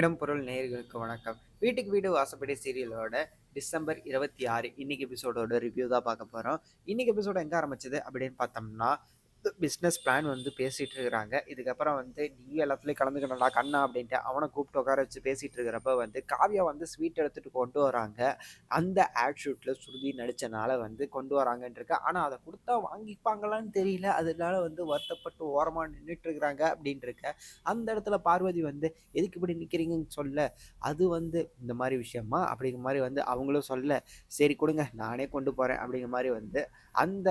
கிடம் பொருள் நேயர்களுக்கு வணக்கம். வீட்டுக்கு வீடு வாசப்படி சீரியலோட டிசம்பர் இருபத்தி ஆறு இன்னைக்கு எபிசோடோட ரிவ்யூ தான் பார்க்க போகிறோம் இன்னைக்கு எபிசோட எங்கே ஆரம்பிச்சது அப்படின்னு பார்த்தோம்னா பிஸ்னஸ் பிளான் வந்து பேசிகிட்டு இருக்கிறாங்க இதுக்கப்புறம் வந்து நீ எல்லாத்துலேயும் கலந்துக்கணும்டா கண்ணா அப்படின்ட்டு அவனை கூப்பிட்டு உட்கார வச்சு பேசிகிட்டு இருக்கிறப்ப வந்து காவியா வந்து ஸ்வீட் எடுத்துகிட்டு கொண்டு வராங்க. அந்த ஆட் ஷூட்டில் சுருதி நடித்தனால வந்து கொண்டு வராங்கன்றிருக்கு ஆனால் அதை கொடுத்தா வாங்கிப்பாங்களான்னு தெரியல. அதனால வந்து வருத்தப்பட்டு ஓரமாக நின்றுட்டு இருக்கிறாங்க அப்படின்ட்டுருக்க அந்த இடத்துல பார்வதி வந்து எதுக்கு இப்படி நிற்கிறீங்கன்னு சொல்ல? அது வந்து இந்த மாதிரி விஷயமா? அப்படிங்கிற மாதிரி வந்து அவங்களும் சொல்ல சரி கொடுங்க. நானே கொண்டு போகிறேன் அப்படிங்கிற மாதிரி வந்து அந்த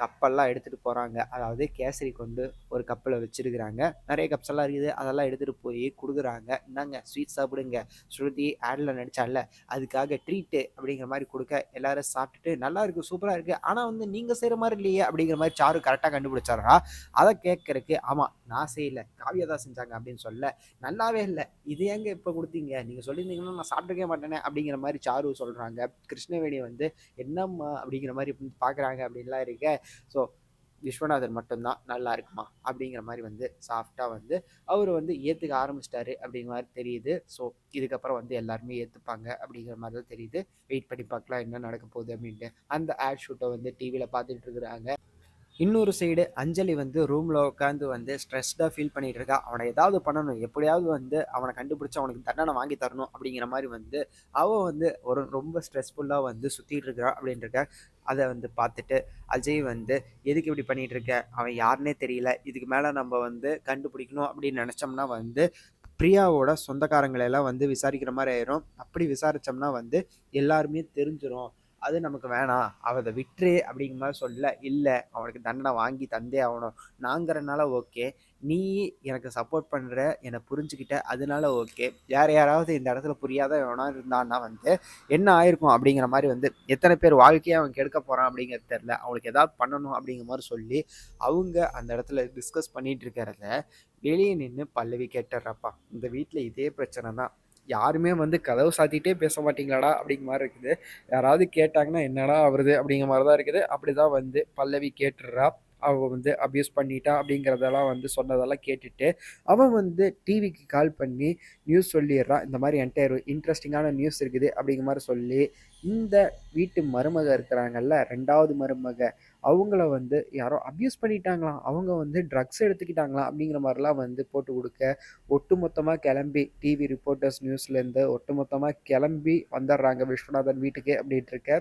கப்பெல்லாம் எடுத்துகிட்டு போகிறாங்க அதாவது கேசரி கொண்டு ஒரு கப்பில் வச்சுருக்கிறாங்க. நிறைய கப்ஸ் எல்லாம் இருக்குது. அதெல்லாம் எடுத்துகிட்டு போய் கொடுக்குறாங்க. இந்தாங்க ஸ்வீட் சாப்பிடுங்க. ஸ்ருதி ஆடில் நடித்தால அதுக்காக ட்ரீட்டு அப்படிங்கிற மாதிரி கொடுக்க எல்லாரும் சாப்பிட்டுட்டு நல்லா இருக்குது சூப்பராக இருக்குது ஆனால் வந்து நீங்கள் செய்கிற மாதிரி இல்லையே அப்படிங்கிற மாதிரி சாரு கரெக்டாக கண்டுபிடிச்சாரா? அதை கேட்கறக்கு ஆமாம் நான் செய்யலை. காவியா தான் செஞ்சாங்க அப்படின்னு சொல்ல நல்லாவே இல்லை. இது எங்க இப்போ கொடுத்தீங்க? நீங்கள் சொல்லியிருந்தீங்கன்னா நான் சாப்பிட்டுக்கவே மாட்டேனே அப்படிங்கிற மாதிரி சாரு சொல்கிறாங்க கிருஷ்ணவேணி வந்து என்னம்மா அப்படிங்கிற மாதிரி பார்க்குறாங்க அப்படின்லாம் இருக்க ஸோ விஸ்வநாதன் மட்டும்தான் நல்லா இருக்குமா? அப்படிங்கிற மாதிரி வந்து சாஃப்டாக வந்து அவர் வந்து ஏற்றுக்க ஆரம்பிச்சிட்டாரு அப்படிங்கிற மாதிரி தெரியுது. ஸோ இதுக்கப்புறம் வந்து எல்லாருமே ஏற்றுப்பாங்க அப்படிங்கிற மாதிரி தான் தெரியுது. வெயிட் பண்ணி பார்க்கலாம் என்ன நடக்க போகுது அப்படின்ட்டு. அந்த ஆட் ஷூட்டை வந்து டிவியில் பார்த்துட்டு இருக்கிறாங்க. இன்னொரு சைடு அஞ்சலி வந்து ரூமில் உட்காந்து வந்து ஸ்ட்ரெஸ்டாக ஃபீல் பண்ணிகிட்டு இருக்கா. அவனை ஏதாவது பண்ணணும். எப்படியாவது வந்து அவனை கண்டுபிடிச்சி அவனுக்கு தண்டனை வாங்கி தரணும் அப்படிங்கிற மாதிரி வந்து அவன் வந்து ஒரு ரொம்ப ஸ்ட்ரெஸ்ஃபுல்லாக வந்து சுற்றிட்டு இருக்கிறான் அப்படின்றக்க அதை வந்து பார்த்துட்டு அஜய் வந்து எதுக்கு இப்படி பண்ணிகிட்டு இருக்க? அவன் யாருன்னே தெரியல. இதுக்கு மேலே நம்ம வந்து கண்டுபிடிக்கணும் அப்படின்னு நினச்சோம்னா வந்து பிரியாவோட சொந்தக்காரங்களெல்லாம் வந்து விசாரிக்கிற மாதிரி ஆயிரும். அப்படி விசாரித்தோம்னா வந்து எல்லாருமே தெரிஞ்சிடும் அது நமக்கு வேணாம் அவதை விட்டுரு அப்படிங்கிற மாதிரி சொல்ல இல்லை அவனுக்கு தண்டனை வாங்கி தந்தே ஆகணும். நாங்கிறனால ஓகே நீ எனக்கு சப்போர்ட் பண்ணுற என்னை புரிஞ்சுக்கிட்ட அதனால ஓகே யார் யாராவது இந்த இடத்துல புரியாத எவனா இருந்தான்னா வந்து என்ன ஆயிருக்கும் அப்படிங்கிற மாதிரி வந்து எத்தனை பேர் வாழ்க்கையை அவன் கெடுக்க போகிறான் அப்படிங்கிறது தெரில அவங்களுக்கு எதாவது பண்ணணும் அப்படிங்கிற மாதிரி சொல்லி அவங்க அந்த இடத்துல டிஸ்கஸ் பண்ணிகிட்டு இருக்கிறத வெளியே நின்று பல்லவி கேட்டுடுறப்பா. இந்த வீட்டில் இதே பிரச்சனை தான் யாருமே வந்து கதவு சாத்திட்டே பேச மாட்டீங்களாடா அப்படிங்கிற மாதிரி இருக்குது. யாராவது கேட்டாங்கன்னா என்னடா வருது அப்படிங்கிற மாதிரி தான் இருக்குது. அப்படி தான் வந்து பல்லவி கேட்டுடுறா. அவள் வந்து அப்யூஸ் பண்ணிட்டா அப்படிங்கிறதெல்லாம் வந்து சொன்னதெல்லாம் கேட்டுட்டு அவன் வந்து டிவிக்கு கால் பண்ணி நியூஸ் சொல்லிடுறான். இந்த மாதிரி என்கிட்ட ஒரு இன்ட்ரெஸ்டிங்கான நியூஸ் இருக்குது அப்படிங்கிற மாதிரி சொல்லி இந்த வீட்டு மருமக இருக்கிறாங்கல்ல ரெண்டாவது மருமக அவங்கள வந்து யாரோ அப்யூஸ் பண்ணிட்டாங்களாம். அவங்க வந்து ட்ரக்ஸ் எடுத்துக்கிட்டாங்களாம் அப்படிங்கிற மாதிரிலாம் வந்து போட்டு கொடுக்க ஒட்டுமொத்தமாக கிளம்பி டிவி ரிப்போர்ட்டர்ஸ் நியூஸ்லேருந்து ஒட்டுமொத்தமாக கிளம்பி வந்துடுறாங்க விஸ்வநாதன் வீட்டுக்கு அப்படின்ட்டு இருக்க.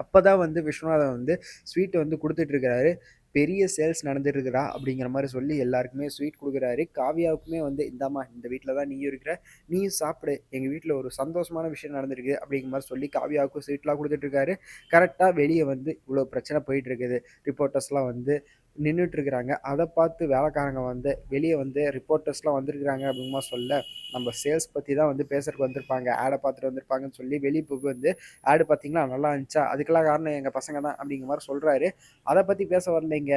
அப்போ தான் வந்து விஸ்வநாதன் வந்து ஸ்வீட் வந்து கொடுத்துட்ருக்கிறாரு பெரிய சேல்ஸ் நடந்துருக்குறா அப்படிங்கிற மாதிரி சொல்லி எல்லாருக்குமே ஸ்வீட் கொடுக்குறாரு. காவியாவுக்குமே வந்து இந்தாம்மா இந்த வீட்டில் தான் நீயும் இருக்கிற நீயும் சாப்பிடு. எங்கள் வீட்டில் ஒரு சந்தோஷமான விஷயம் நடந்திருக்கு அப்படிங்கிற மாதிரி சொல்லி காவியாவுக்கும் ஸ்வீட்லாம் கொடுத்துட்ருக்காரு கரெக்டாக வெளியே வந்து இவ்வளோ பிரச்சனை போயிட்டுருக்குது ரிப்போர்ட்டர்ஸ்லாம் வந்து நின்றுட்டுருக்குறாங்க அதை பார்த்து வேலைக்காரங்க வந்து வெளியே வந்து ரிப்போர்ட்டர்ஸ்லாம் வந்திருக்கிறாங்க அப்படிங்கமா சொல்ல நம்ம சேல்ஸ் பற்றி தான் வந்து பேசுறதுக்கு வந்திருப்பாங்க. ஆடை பார்த்துட்டு வந்திருப்பாங்கன்னு சொல்லி வெளியே போய் வந்து ஆடு பார்த்தீங்கன்னா நல்லா இருந்துச்சா? அதுக்கெல்லாம் காரணம் எங்கள் பசங்க தான் அப்படிங்கிற மாதிரி சொல்கிறாரு அதை பற்றி பேச வரலைங்க சரிங்க